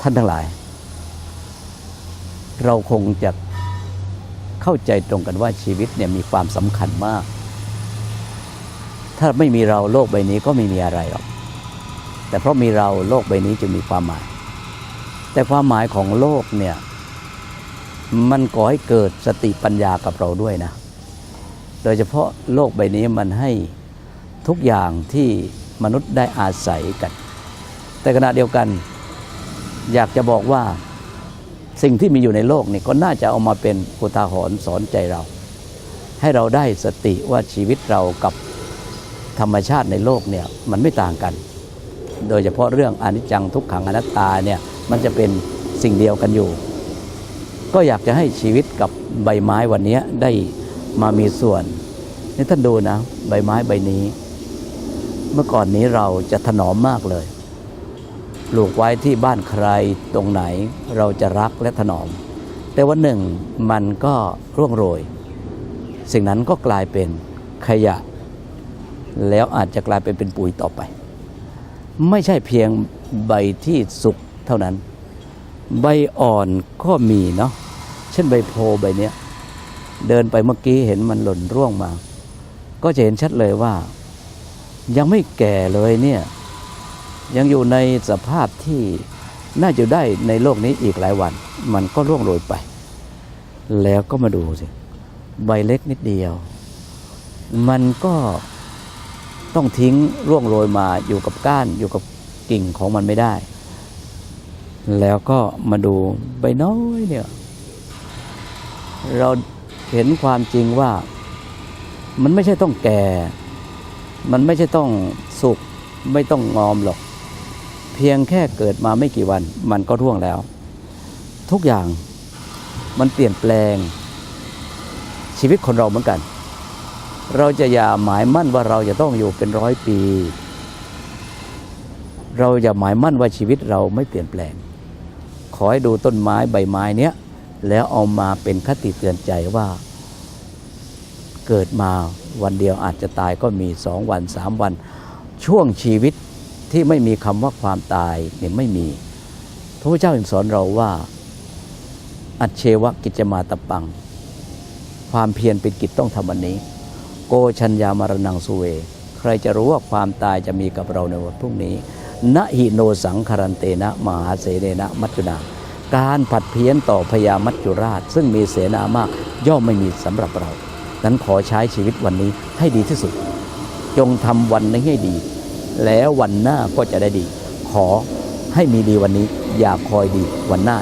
ท่านทั้งหลาย เราคงจะเข้าใจตรงกันว่าชีวิตเนี่ยมีความสำคัญมาก ถ้าไม่มีเราโลกใบนี้ก็ไม่มีอะไรหรอก แต่เพราะมีเราโลกใบนี้จึงมีความหมาย แต่ความหมายของโลกเนี่ยมันก่อให้เกิดสติปัญญากับเราด้วยนะ โดยเฉพาะโลกใบนี้มันให้ทุกอย่างที่มนุษย์ได้อาศัยกัน แต่ขณะเดียวกัน อยากจะบอกว่าสิ่งที่มีอยู่ในโลกนี่ก็น่าจะเอามาเป็นอุทาหรณ์สอนใจเรา ให้เราได้สติว่าชีวิตเรากับธรรมชาติในโลกเนี่ยมันไม่ต่างกัน โดยเฉพาะเรื่องอนิจจังทุกขังอนัตตาเนี่ยมันจะเป็นสิ่งเดียวกันอยู่ ก็อยากจะให้ชีวิตกับใบไม้วันนี้ได้มามีส่วนนี่ท่านดูนะ ใบไม้ใบนี้ เมื่อก่อนนี้เราจะถนอมมากเลย ปลูกไว้ที่บ้านใครตรงไหนเราจะรักและถนอม แต่วันหนึ่งมันก็ร่วงโรย สิ่งนั้นก็กลายเป็นขยะ แล้วอาจจะกลายเป็นเป็นปุ๋ยต่อไป ไม่ใช่เพียงใบที่สุกเท่านั้น ใบอ่อนก็มีเนาะเช่นใบโพใบเนี้ยเดินไปเมื่อกี้เห็นมันหล่นร่วงมา ก็จะเห็นชัดเลยว่า ยังไม่แก่เลยเนี่ย ยังอยู่ในสภาพที่น่าจะได้ในโลกนี้อีกหลายวัน มันก็ร่วงโรยไป แล้วก็มาดูสิ ใบเล็กนิดเดียว มันก็ต้องทิ้งร่วงโรยมาอยู่กับก้านอยู่กับกิ่งของมันไม่ได้ แล้วก็มาดูใบน้อยเนี่ย เราเห็นความจริงว่ามันไม่ใช่ต้องแก่ มันไม่ใช่ต้องสุก ไม่ต้องงอมหรอก พียงแค่เกิดมาไม่กี่วัน มันก็ร่วงแล้ว ทุกอย่างมันเปลี่ยนแปลง ชีวิตคนเราเหมือนกัน เราจะอย่าหมายมั่นว่าเราจะต้องอยู่เป็นร้อยปี เราอย่าหมายมั่นว่าชีวิตเราไม่เปลี่ยนแปลง ขอให้ดูต้นไม้ใบไม้เนี้ยแล้วเอามาเป็นคติเตือนใจว่า เกิดมาวันเดียวอาจจะตายก็มีสองวันสามวัน ช่วงชีวิต ที่ไม่มีคำว่าความตายเนี่ยไม่มี พระพุทธเจ้าถึงสอนเราว่า อัจเชวะกิจมาตปัง ความเพียรเป็นกิจต้องทำวันนี้ โกชัญญามรณังสุเว ใครจะรู้ว่าความตายจะมีกับเราในวันพรุ่งนี้นะหิโนสังคารันเตนะมหาเสเนนะมัจจุนาการผัดเพี้ยนต่อพญามัจจุราช ซึ่งมีเสนามากย่อมไม่มีสำหรับเรา นั้นขอใช้ชีวิตวันนี้ให้ดีที่สุด จงทำวันนี้ให้ดี แล้ววันหน้าก็จะได้ดี ขอให้มีดีวันนี้ อย่าคอยดีวันหน้า